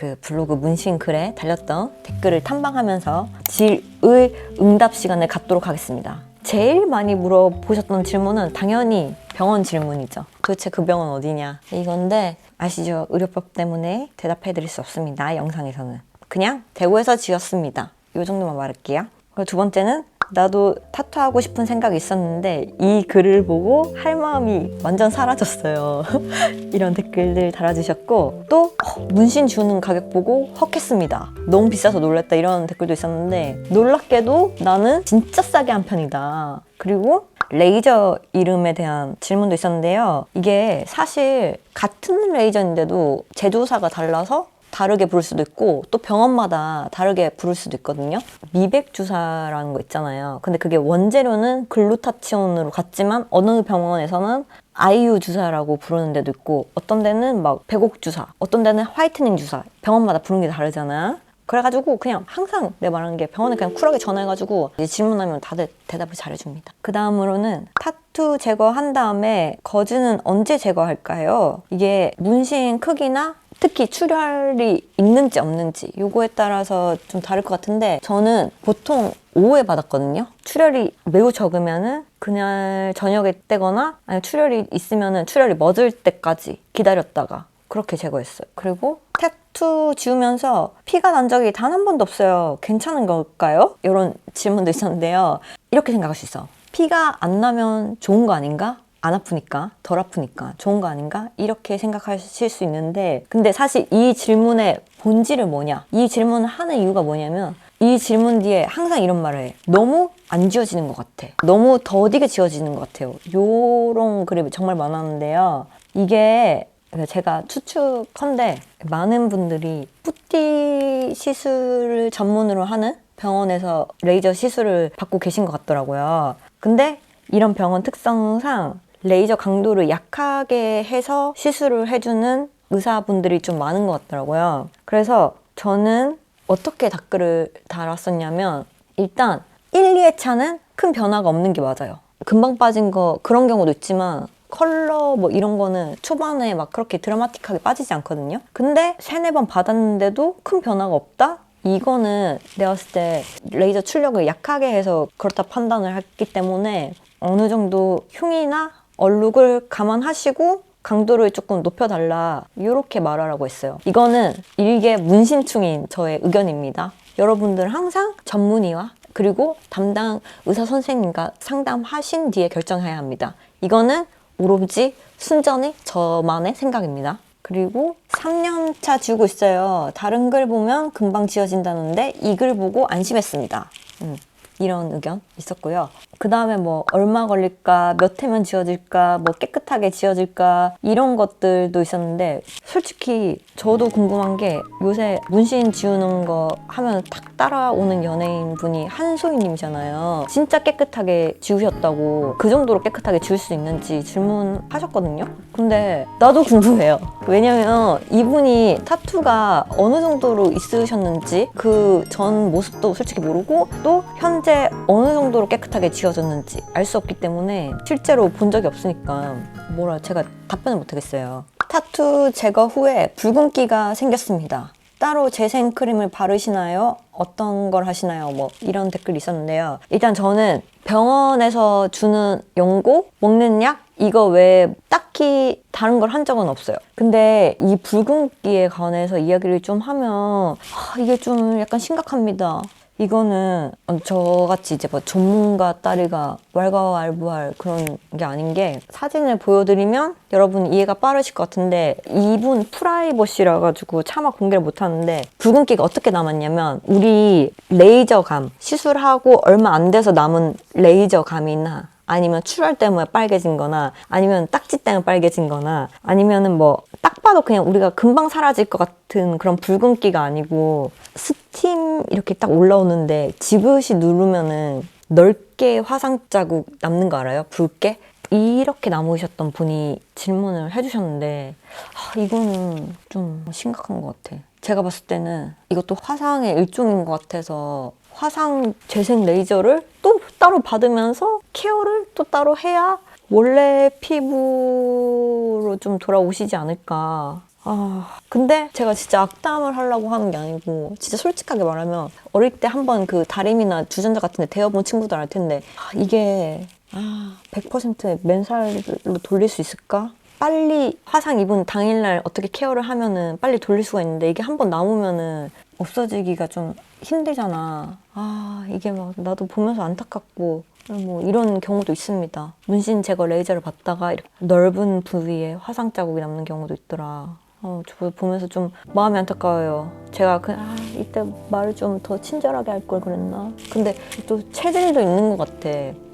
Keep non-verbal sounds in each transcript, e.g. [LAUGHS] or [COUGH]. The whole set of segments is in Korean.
그 블로그 문신 글에 달렸던 댓글을 탐방하면서 질의 응답 시간을 갖도록 하겠습니다. 제일 많이 물어보셨던 질문은 당연히 병원 질문이죠. 도대체 그 병원 어디냐? 이건데 아시죠? 의료법 때문에 대답해 드릴 수 없습니다. 영상에서는. 그냥 대구에서 지었습니다. 이 정도만 말할게요. 그리고 두 번째는 나도 타투하고 싶은 생각이 있었는데 이 글을 보고 할 마음이 완전 사라졌어요. [LAUGHS] 이런 댓글들 달아주셨고 또 어, 문신 주는 가격 보고 헉했습니다. 너무 비싸서 놀랐다 이런 댓글도 있었는데 놀랍게도 나는 진짜 싸게 한 편이다. 그리고 레이저 이름에 대한 질문도 있었는데요. 이게 사실 같은 레이저인데도 제조사가 달라서 다르게 부를 수도 있고 또 병원마다 다르게 부를 수도 있거든요. 미백 주사라는 거 있잖아요. 근데 그게 원재료는 글루타치온으로 갔지만 어느 병원에서는 아이유 주사라고 부르는 데도 있고 어떤 데는 막 백옥 주사, 어떤 데는 화이트닝 주사. 병원마다 부르는 게 다르잖아. 그래가지고 그냥 항상 내 말하는 게 병원에 그냥 쿨하게 전화해가지고 질문하면 다들 대답을 잘해줍니다. 그 다음으로는 타투 제거한 다음에 거즈는 언제 제거할까요? 이게 문신 크기나 특히 출혈이 있는지 없는지 요거에 따라서 좀 다를 것 같은데 저는 보통 오후에 받았거든요. 출혈이 매우 적으면은 그날 저녁에 떼거나 아니 출혈이 있으면은 출혈이 멎을 때까지 기다렸다가 그렇게 제거했어요. 그리고 타투 지우면서 피가 난 적이 단 한 번도 없어요. 괜찮은 걸까요? 이런 질문도 있었는데요. 이렇게 생각할 수 있어. 피가 안 나면 좋은 거 아닌가? 안 아프니까, 덜 아프니까 좋은 거 아닌가? 이렇게 생각하실 수 있는데, 근데 사실 이 질문의 본질은 뭐냐? 이 질문을 하는 이유가 뭐냐면, 이 질문 뒤에 항상 이런 말을 해. 너무 안 지워지는 것 같아. 너무 더디게 지워지는 것 같아요. 요런 글이 정말 많았는데요. 이게 제가 추측컨대 많은 분들이 뿌띠 시술을 전문으로 하는 병원에서 레이저 시술을 받고 계신 것 같더라고요. 근데 이런 병원 특성상 레이저 강도를 약하게 해서 시술을 해주는 의사분들이 좀 많은 것 같더라고요. 그래서 저는 어떻게 댓글을 달았었냐면 일단 1, 2회차는 큰 변화가 없는 게 맞아요. 금방 빠진 거 그런 경우도 있지만 컬러 뭐 이런 거는 초반에 막 그렇게 드라마틱하게 빠지지 않거든요. 근데 세네 번 받았는데도 큰 변화가 없다? 이거는 내가 봤을 때 레이저 출력을 약하게 해서 그렇다 판단을 했기 때문에 어느 정도 흉이나 얼룩을 감안하시고 강도를 조금 높여달라 이렇게 말하라고 했어요. 이거는 일개 문신충인 저의 의견입니다. 여러분들 항상 전문의와 그리고 담당 의사 선생님과 상담하신 뒤에 결정해야 합니다. 이거는 오로지 순전히 저만의 생각입니다. 그리고 3년차 지우고 있어요. 다른 글 보면 금방 지워진다는데 이 글 보고 안심했습니다. 음, 이런 의견 있었고요. 그 다음에 뭐 얼마 걸릴까, 몇 해면 지워질까, 뭐 깨끗하게 지워질까 이런 것들도 있었는데 솔직히 저도 궁금한 게 요새 문신 지우는 거 하면 딱 따라오는 연예인 분이 한소희님이잖아요. 진짜 깨끗하게 지우셨다고 그 정도로 깨끗하게 지울 수 있는지 질문하셨거든요. 근데 나도 궁금해요. 왜냐면 이분이 타투가 어느 정도로 있으셨는지 그 전 모습도 솔직히 모르고 또 현재 어느 정도로 깨끗하게 지워졌는지 알 수 없기 때문에 실제로 본 적이 없으니까 뭐라 제가 답변을 못하겠어요. 타투 제거 후에 붉은기가 생겼습니다. 따로 재생 크림을 바르시나요? 어떤 걸 하시나요? 뭐 이런 댓글이 있었는데요. 일단 저는 병원에서 주는 연고, 먹는 약 이거 외에 딱히 다른 걸 한 적은 없어요. 근데 이 붉은기에 관해서 이야기를 좀 하면 아, 이게 좀 약간 심각합니다. 이거는 저같이 이제 뭐 전문가 딸이가 왈가왈부할 그런 게 아닌 게 사진을 보여드리면 여러분 이해가 빠르실 것 같은데 이분 프라이버시라 가지고 차마 공개를 못 하는데 붉은기가 어떻게 남았냐면 우리 레이저감 시술하고 얼마 안 돼서 남은 레이저감이나 아니면 출혈 때문에 빨개진 거나 아니면 딱지 때문에 빨개진 거나 아니면은 뭐 딱 봐도 그냥 우리가 금방 사라질 것 같은 그런 붉은기가 아니고 스팀 이렇게 딱 올라오는데 지그시 누르면은 넓게 화상 자국 남는 거 알아요? 붉게? 이렇게 남으셨던 분이 질문을 해주셨는데 아, 이거는 좀 심각한 것 같아. 제가 봤을 때는 이것도 화상의 일종인 것 같아서 화상 재생 레이저를 또 따로 받으면서 케어를 또 따로 해야 원래 피부로 좀 돌아오시지 않을까. 아, 근데 제가 진짜 악담을 하려고 하는 게 아니고, 진짜 솔직하게 말하면, 어릴 때 한번 그 다림이나 주전자 같은 데 데워본 친구들 알 텐데, 아, 이게, 아, 100% 맨살로 돌릴 수 있을까? 빨리 화상 입은 당일날 어떻게 케어를 하면은 빨리 돌릴 수가 있는데, 이게 한번 남으면은 없어지기가 좀 힘들잖아. 아, 이게 막 나도 보면서 안타깝고, 뭐 이런 경우도 있습니다. 문신 제거 레이저를 받다가 넓은 부위에 화상 자국이 남는 경우도 있더라. 어, 저 보면서 좀 마음이 안타까워요. 제가 그, 아, 이때 말을 좀 더 친절하게 할 걸 그랬나? 근데 또 체질도 있는 것 같아.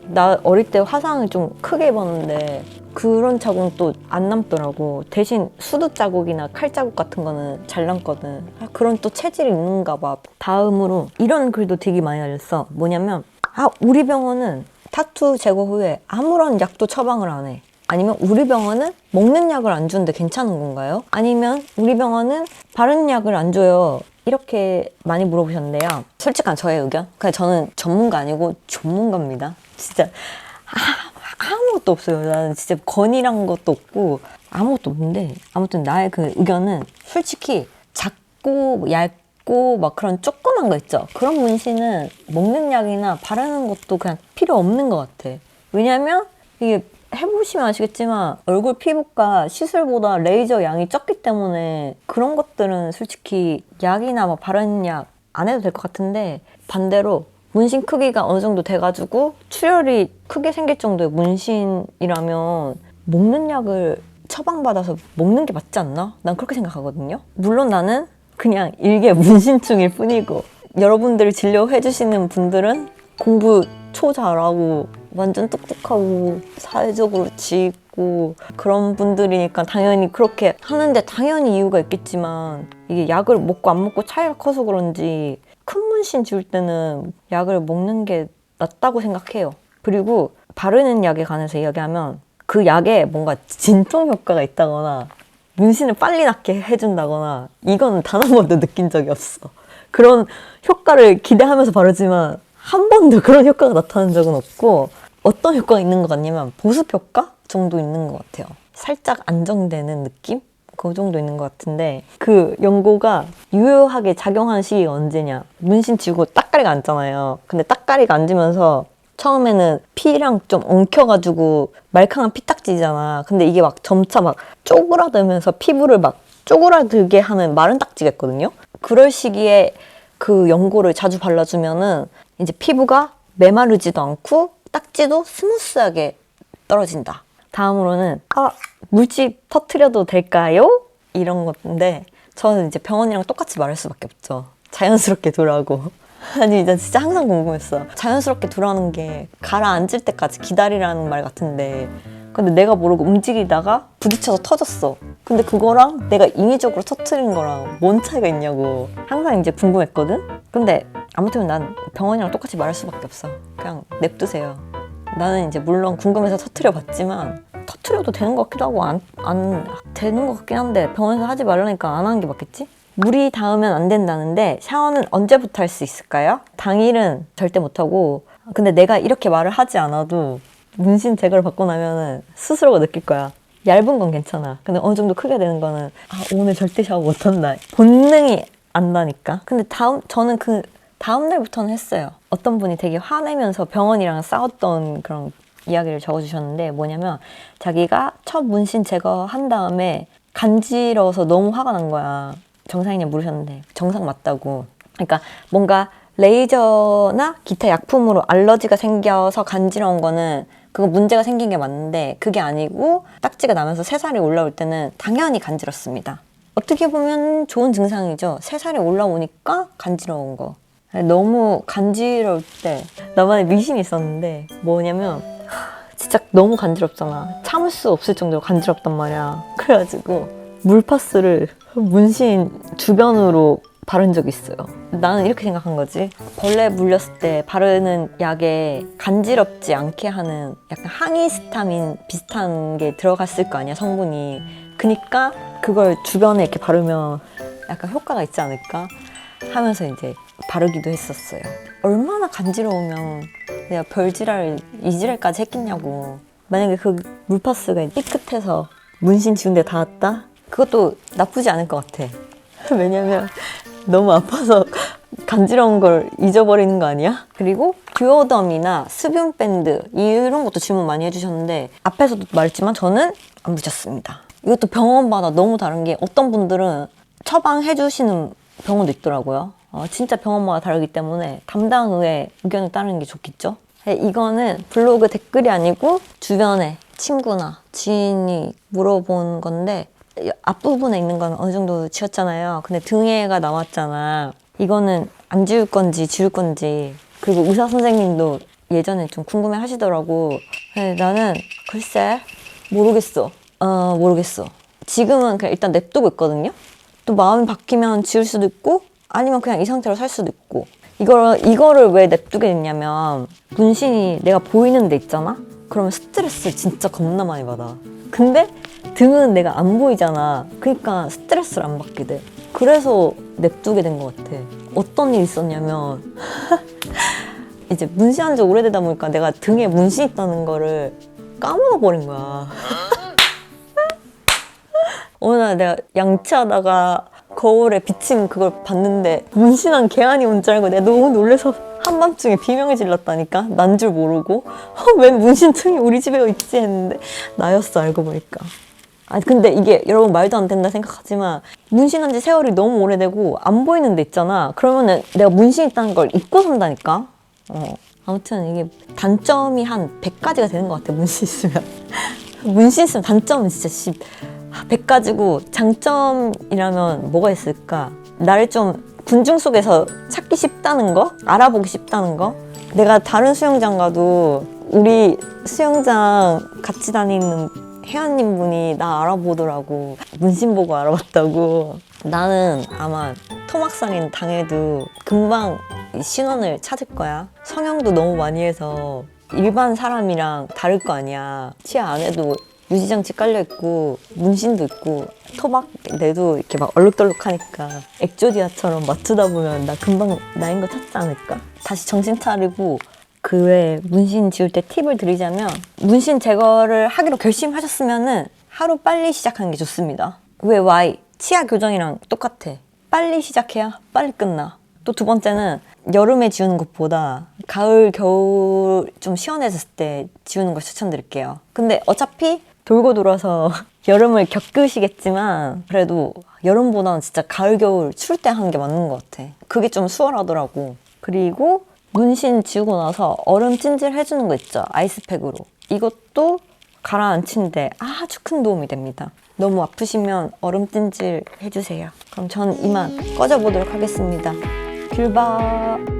나 어릴 때 화상을 좀 크게 입었는데 그런 자국은 또 안 남더라고. 대신 수두 자국이나 칼 자국 같은 거는 잘 남거든. 아, 그런 또 체질이 있는가 봐. 다음으로 이런 글도 되게 많이 알렸어. 뭐냐면 아, 우리 병원은 타투 제거 후에 아무런 약도 처방을 안 해. 아니면 우리 병원은 먹는 약을 안 주는데 괜찮은 건가요? 아니면 우리 병원은 바른 약을 안 줘요. 이렇게 많이 물어보셨는데요. 솔직한 저의 의견. 그냥 저는 전문가 아니고 전문가입니다. 진짜 아, 아무것도 없어요. 나는 진짜 건이란 것도 없고 아무것도 없는데 아무튼 나의 그 의견은 솔직히 작고 얇고 막 그런 조그만 거 있죠. 그런 문신은 먹는 약이나 바르는 것도 그냥 필요 없는 것 같아. 왜냐면 이게 해보시면 아시겠지만 얼굴 피부과 시술보다 레이저 양이 적기 때문에 그런 것들은 솔직히 약이나 뭐 바르는 약안 해도 될 것 같은데 반대로 문신 크기가 어느 정도 돼가지고 출혈이 크게 생길 정도의 문신이라면 먹는 약을 처방받아서 먹는 게 맞지 않나? 난 그렇게 생각하거든요. 물론 나는 그냥 일개 문신충일 뿐이고 여러분들 진료해주시는 분들은 공부 초 잘하고 완전 똑똑하고 사회적으로 지있고 그런 분들이니까 당연히 그렇게 하는데 당연히 이유가 있겠지만 이게 약을 먹고 안 먹고 차이가 커서 그런지 큰 문신 지울 때는 약을 먹는 게 낫다고 생각해요. 그리고 바르는 약에 관해서 이야기하면 그 약에 뭔가 진통 효과가 있다거나 문신을 빨리 낫게 해준다거나 이거는 단한 번도 느낀 적이 없어. 그런 효과를 기대하면서 바르지만 한 번도 그런 효과가 나타난 적은 없고 어떤 효과가 있는 것 같냐면 보습 효과 정도 있는 것 같아요. 살짝 안정되는 느낌? 그 정도 있는 것 같은데 그 연고가 유효하게 작용하는 시기가 언제냐? 문신 지우고 딱가리가 앉잖아요. 근데 딱가리가 앉으면서 처음에는 피랑 좀 엉켜가지고 말캉한 피딱지잖아. 근데 이게 막 점차 막 쪼그라들면서 피부를 막 쪼그라들게 하는 마른 딱지가 있거든요. 그럴 시기에 그 연고를 자주 발라주면은 이제 피부가 메마르지도 않고 딱지도 스무스하게 떨어진다. 다음으로는 아 물집 터트려도 될까요? 이런 건데 저는 이제 병원이랑 똑같이 말할 수밖에 없죠. 자연스럽게 두라고. [LAUGHS] 아니 나 진짜 항상 궁금했어. 자연스럽게 두라는 게 가라앉을 때까지 기다리라는 말 같은데 근데 내가 모르고 움직이다가 부딪혀서 터졌어. 근데 그거랑 내가 인위적으로 터트린 거랑 뭔 차이가 있냐고 항상 이제 궁금했거든? 근데 아무튼 난 병원이랑 똑같이 말할 수밖에 없어. 그냥 냅두세요. 나는 이제 물론 궁금해서 터트려 봤지만 터트려도 되는 것 같기도 하고 안, 안 되는 것 같긴 한데 병원에서 하지 말라니까 안 하는 게 맞겠지? 물이 닿으면 안 된다는데 샤워는 언제부터 할 수 있을까요? 당일은 절대 못하고 근데 내가 이렇게 말을 하지 않아도 문신 제거를 받고 나면은 스스로가 느낄 거야. 얇은 건 괜찮아. 근데 어느 정도 크게 되는 거는 아 오늘 절대 샤워 못한다. 본능이 안다니까. 근데 다음 저는 그 다음 날부터는 했어요. 어떤 분이 되게 화내면서 병원이랑 싸웠던 그런 이야기를 적어주셨는데 뭐냐면 자기가 첫 문신 제거한 다음에 간지러워서 너무 화가 난 거야. 정상이냐 물으셨는데 정상 맞다고. 그러니까 뭔가 레이저나 기타 약품으로 알러지가 생겨서 간지러운 거는 그거 문제가 생긴 게 맞는데 그게 아니고 딱지가 나면서 새살이 올라올 때는 당연히 간지럽습니다. 어떻게 보면 좋은 증상이죠. 새살이 올라오니까 간지러운 거. 너무 간지러울 때 나만의 미신이 있었는데 뭐냐면 진짜 너무 간지럽잖아. 참을 수 없을 정도로 간지럽단 말이야. 그래가지고 물파스를 문신 주변으로 바른 적이 있어요. 나는 이렇게 생각한 거지. 벌레 물렸을 때 바르는 약에 간지럽지 않게 하는 약간 항히스타민 비슷한 게 들어갔을 거 아니야, 성분이. 그니까 그걸 주변에 이렇게 바르면 약간 효과가 있지 않을까 하면서 이제 바르기도 했었어요. 얼마나 간지러우면 내가 별지랄, 이지랄까지 했겠냐고. 만약에 그 물파스가 삐끗해서 문신 지운 데 닿았다? 그것도 나쁘지 않을 것 같아. [LAUGHS] 왜냐면 너무 아파서 간지러운 걸 잊어버리는 거 아니야? 그리고 듀오덤이나 수분 밴드 이런 것도 질문 많이 해주셨는데 앞에서도 말했지만 저는 안 붙였습니다. 이것도 병원마다 너무 다른 게 어떤 분들은 처방해주시는 병원도 있더라고요. 어, 진짜 병원마다 다르기 때문에 담당 의의 의견을 따르는 게 좋겠죠. 네, 이거는 블로그 댓글이 아니고 주변에 친구나 지인이 물어본 건데 이 앞부분에 있는 건 어느 정도 지웠잖아요. 근데 등에가 나왔잖아. 이거는 안 지울 건지 지울 건지 그리고 의사 선생님도 예전에 좀 궁금해 하시더라고. 근데 나는 글쎄 모르겠어. 어 모르겠어. 지금은 그냥 일단 냅두고 있거든요. 또 마음이 바뀌면 지울 수도 있고 아니면 그냥 이 상태로 살 수도 있고 이걸 이거를 왜 냅두게 됐냐면 문신이 내가 보이는 데 있잖아. 그러면 스트레스 진짜 겁나 많이 받아. 근데 등은 내가 안 보이잖아. 그러니까 스트레스를 안 받게 돼. 그래서 냅두게 된 것 같아. 어떤 일이 있었냐면 [LAUGHS] 이제 문신한 지 오래되다 보니까 내가 등에 문신 있다는 거를 까먹어 버린 거야. [LAUGHS] 어느 날 내가 양치하다가 거울에 비친 그걸 봤는데 문신한 개안이 온 줄 알고 내가 너무 놀래서 한밤중에 비명을 질렀다니까? 난 줄 모르고? [LAUGHS] 어, 웬 문신증이 우리 집에 있지? 했는데 나였어 알고 보니까. 아 근데 이게 여러분 말도 안 된다 생각하지만 문신한 지 세월이 너무 오래되고 안 보이는 데 있잖아. 그러면은 내가 문신 있다는 걸 잊고 산다니까? 어. 아무튼 이게 단점이 한 100가지가 되는 것 같아 문신 있으면. [LAUGHS] 문신 있으면 단점은 진짜 씨 100가지고 장점이라면 뭐가 있을까? 나를 좀 군중 속에서 찾기 쉽다는 거? 알아보기 쉽다는 거? 내가 다른 수영장 가도 우리 수영장 같이 다니는 혜연님 분이 나 알아보더라고. 문신 보고 알아봤다고. 나는 아마 토막살인 당해도 금방 이 신원을 찾을 거야. 성형도 너무 많이 해서 일반 사람이랑 다를 거 아니야. 치아 안에도 유지장치 깔려 있고 문신도 있고 토막 내도 이렇게 막 얼룩덜룩하니까 엑조디아처럼 맞추다 보면 나 금방 나인 거 찾지 않을까? 다시 정신 차리고 그 외에 문신 지울 때 팁을 드리자면 문신 제거를 하기로 결심하셨으면은 하루 빨리 시작하는 게 좋습니다. 왜 Y? 치아 교정이랑 똑같아. 빨리 시작해야 빨리 끝나. 또 두 번째는 여름에 지우는 것보다 가을, 겨울 좀 시원해졌을 때 지우는 걸 추천드릴게요. 근데 어차피 돌고 돌아서 [LAUGHS] 여름을 겪으시겠지만 그래도 여름보다는 진짜 가을, 겨울 추울 때 하는 게 맞는 것 같아. 그게 좀 수월하더라고. 그리고 문신 지우고 나서 얼음 찜질 해주는 거 있죠. 아이스팩으로. 이것도 가라앉히는데 아주 큰 도움이 됩니다. 너무 아프시면 얼음 찜질 해주세요. 그럼 전 이만 꺼져보도록 하겠습니다. 귤바.